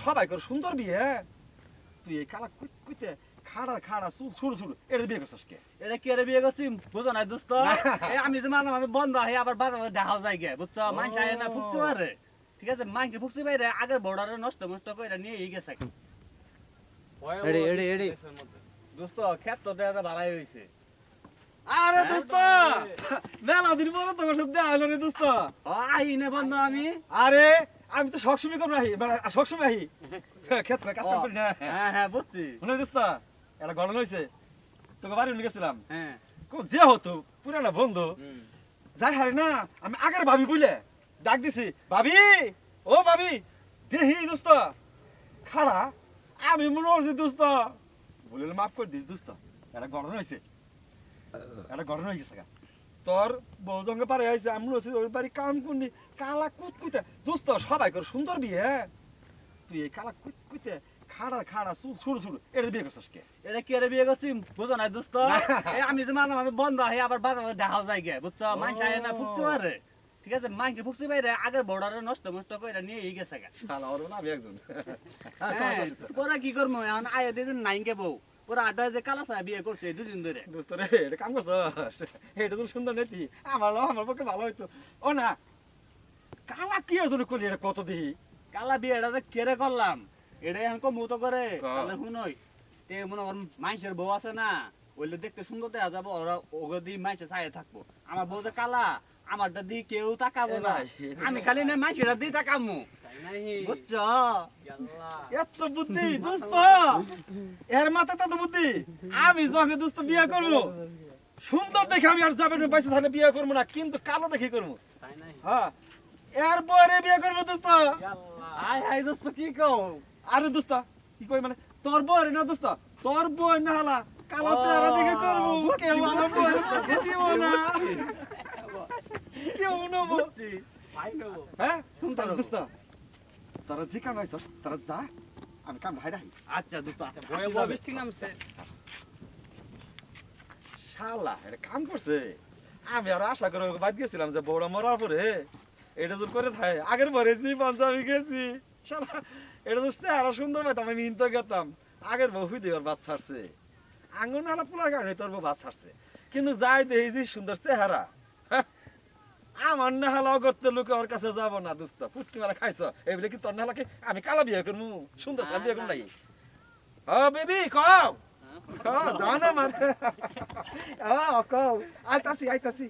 সবাই করে সুন্দর বিয়ে তুই এই কালা কুই- কুইতে খাড়া খাড়া চুল ছুড়ু ছুড়ু এটা বিয়ে করছিস কে? এটা কি বিয়ে করছি বুঝো না দোস্ত। এই আমি যে মাঝে মাঝে বন্ধ হয় আবার বাধা বাধা দেখাও যায় গে বুঝছ? মানুষ আয় না ফুকছে পারে ঠিক আছে? মানুষ ফুকছে বাইরে আগের বর্ডারে নষ্ট নষ্ট করে নিয়ে এই গেছে এডি এডি এডি। দোস্ত ক্ষেত তো দেখা যায় ভালাই হয়েছে আরে দোস্ত! মেলা দিন পরে তো ওর সাথে দেখা হলো রে দোস্ত। আই নে বন্ধ আমি। আরে আমি তো সবসময় কম রাহি মানে সবসময় আহি ক্ষেত কাজ কাম করি না। হ্যাঁ হ্যাঁ বুঝছি। শুনে দোস্ত এটা ঘটনা হয়েছে তোকে বাড়ি নিয়ে গেছিলাম। হ্যাঁ। যে হতো পুরানা বন্ধু। যাই হারে না আমি আগের ভাবি বুঝলে ডাক দিছি ভাবি ও ভাবি দেহি দোস্ত খাড়া আমি মনে করছি দোস্ত। বলিলে মাফ করে দিস দোস্ত এটা ঘটনা হয়েছে এটা ঘটনা হয়ে গেছে গা। তোর বউ জঙ্গে পারে আইছে আমি হচ্ছে ওই বাড়ি কাম করনি কালা কুত কুইতে দোস্ত সবাই করে সুন্দর বিয়ে হ্যাঁ? তুই এই কালা কুত কুইতে খাড়া খাড়া চুল ছুড়ু ছুড়ু এটা বিয়ে করছিস কে? এটা কি বিয়ে করছি? বুঝো না। দোস্ত আমি যে মাঝে মাঝে বন্ধ হয় আবার বাধা দেখাও যায় গে বুঝছ? মানুষ আয় না ফুকছে পারে ঠিক আছে মানুষ ফুকছে বাইরে আগের বর্ডারে নষ্ট নষ্ট করে নিয়ে এই গেছে গা। শালা ওর না আমি একজন। হ্যাঁ, ওরা কি করব এখন আয় দিয়েছেন নাইন কে বউ। ওরা আড্ডা যে কালা সাহেব বিয়ে করছে দুদিন ধরে। দোস্ত রে এটা কাম করছস এটা তো সুন্দর নেতি। আমার আমার পক্ষে ভালো হইতো। ও না কালা কি এর জন্য করলি এটা কত দিহি? কালা বিয়েটা যে কেড়ে করলাম এটা এখন মতো করে। তাহলে শুনই তে মনে মানুষের বউ আছে না ওইলে দেখতে সুন্দর দেখা যাব ওরা ওগো দিয়ে মানুষের ছায়ে থাকব। আমার বউ যে কালা আমারটা দিয়ে কেউ তাকাবো না। আমি। খালি না দিয়ে তাকামু। বুঝছ? এত বুদ্ধি দোস্ত। এর মাথায় তো বুদ্ধি। আমি যখন দোস্ত বিয়ে করব সুন্দর দেখে আমি আর যাবে না পয়সা তাহলে বিয়ে করব না কিন্তু কালো দেখে করব। হ্যাঁ। এরপরে বিয়ে করব দোস্ত। আয় হাই দোস্ত কি কও? আরে দোস্ত কি কই মানে? তোর বই না দোস্ত? তোর বই না হলা। কালো চেহারা দেখে করব কেউ আমার দিব না কেউ নেব হ্যাঁ? শুনতে তার তারা যে কাম হয়েছ তারা যা আমি কাম ভাই রাখি আচ্ছা আচ্ছা ঠিক নামছে। শালা এটা কাম করছে? আমি আর আশা করে বাদ গেছিলাম যে বড় মরার পরে। এটা জোর করে থাকে আগের পরে জি পঞ্চামি গেছি। শালা এটা তো আরও সুন্দর পাইতাম আমি ইনতো গেতাম। আগের বউ হুই দেওয়ার বাদ ছাড়ছে আঙ্গুন নালা পোলার কারণে তোর বাবা ছাড়ছে। কিন্তু যাই দেখি যে সুন্দর চেহারা আমার আমার নেহালাও করতে লোকে ওর কাছে যাব না দোস্ত। ফুটকি মারা খাইছ? এইবলে কি তোর নেহালাকে আমি কালা বিয়ে করব সুন্দর ছেলে বিয়ে করব নাই ও বেবি কও। জানো যাও না মানে। ও কও। আইতাছি আইতাছি।